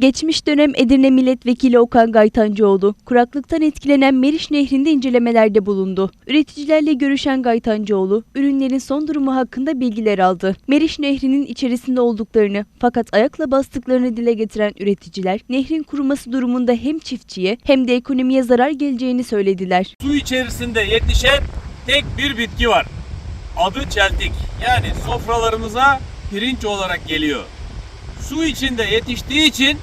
Geçmiş dönem Edirne Milletvekili Okan Gaytancıoğlu, kuraklıktan etkilenen Meriç Nehri'nde incelemelerde bulundu. Üreticilerle görüşen Gaytancıoğlu, ürünlerin son durumu hakkında bilgiler aldı. Meriç Nehri'nin içerisinde olduklarını fakat ayakla bastıklarını dile getiren üreticiler, nehrin kuruması durumunda hem çiftçiye hem de ekonomiye zarar geleceğini söylediler. su içerisinde yetişen tek bir bitki var. Adı çeltik. Yani sofralarımıza pirinç olarak geliyor. Su içinde yetiştiği için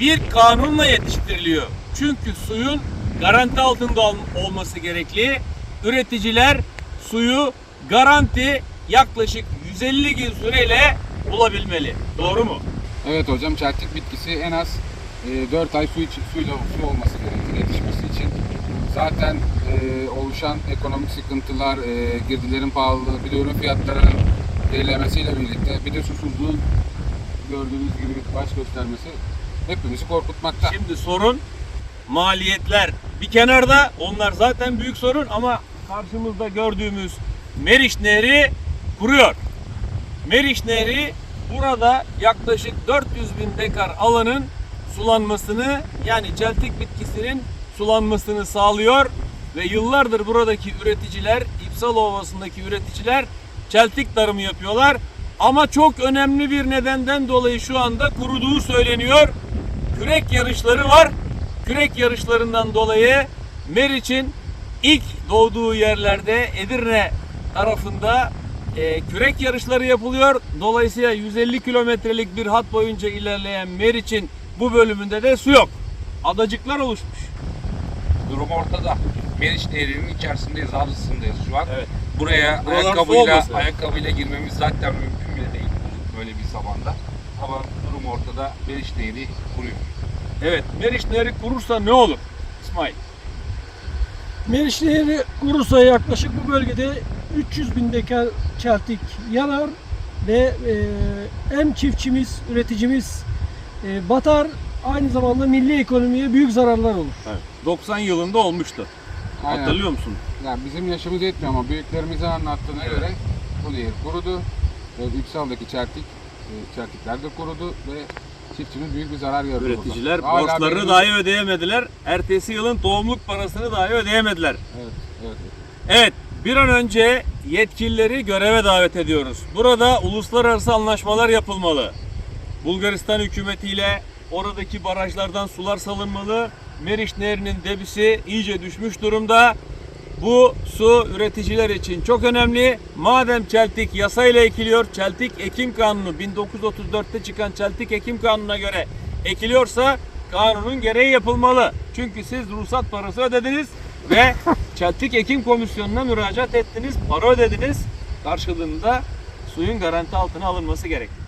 bir kanunla yetiştiriliyor. Çünkü suyun garanti altında ol- olması gerekli. Üreticiler suyu garanti yaklaşık 150 gün süreyle bulabilmeli. Doğru mu? Evet hocam çeltik bitkisi en az e, 4 ay su, içi, suyla su olması gerekir yetişmesi için. Zaten e, oluşan ekonomik sıkıntılar, e, girdilerin pahalılığı, bir de ürün fiyatlarının gerilemesiyle birlikte bir de susuzluğun gördüğünüz gibi baş göstermesi hepimizi korkutmakta. Şimdi sorun maliyetler bir kenarda onlar zaten büyük sorun ama karşımızda gördüğümüz Meriç Nehri kuruyor. Meriç Nehri burada yaklaşık 400 bin dekar alanın sulanmasını yani celtik bitkisinin sulanmasını sağlıyor ve yıllardır buradaki üreticiler İpsal Ovası'ndaki üreticiler çeltik tarımı yapıyorlar. Ama çok önemli bir nedenden dolayı şu anda kuruduğu söyleniyor kürek yarışları var. Kürek yarışlarından dolayı Meriç'in ilk doğduğu yerlerde Edirne tarafında e, kürek yarışları yapılıyor. Dolayısıyla 150 kilometrelik bir hat boyunca ilerleyen Meriç'in bu bölümünde de su yok. Adacıklar oluşmuş. Durum ortada. Meriç Nehri'nin içerisindeyiz, havzasındayız şu an. Evet. Buraya Buralar su ayakkabıyla, olması ayakkabıyla girmemiz zaten mümkün böyle bir zamanda. Ama durum ortada. Meriç Nehri kuruyor. Evet, Meriç Nehri kurursa ne olur? İsmail. Meriç Nehri kurursa yaklaşık bu bölgede 300 bin dekar çeltik yanar ve e, hem çiftçimiz, üreticimiz e, batar aynı zamanda milli ekonomiye büyük zararlar olur. 90 yılında olmuştu. Aynen. Hatırlıyor musun? Yani bizim yaşımız yetmiyor ama büyüklerimizin anlattığına Evet. göre bu nehir kurudu. Ve Yüksel'deki çeltik, e, çeltikler de kurudu ve çiftçimiz büyük bir zarar gördü. Üreticiler borçlarını benim- dahi ödeyemediler. Ertesi yılın tohumluk parasını dahi ödeyemediler. Evet, evet. Evet, bir an önce yetkilileri göreve davet ediyoruz. Burada uluslararası anlaşmalar yapılmalı. Bulgaristan hükümetiyle oradaki barajlardan sular salınmalı. Meriç Nehri'nin debisi iyice düşmüş durumda. Bu su üreticiler için çok önemli. Madem çeltik yasayla ekiliyor, çeltik ekim kanunu 1934'te çıkan çeltik ekim kanununa göre ekiliyorsa kanunun gereği yapılmalı. Çünkü siz ruhsat parası ödediniz ve çeltik ekim komisyonuna müracaat ettiniz, para ödediniz. Karşılığında suyun garanti altına alınması gerek.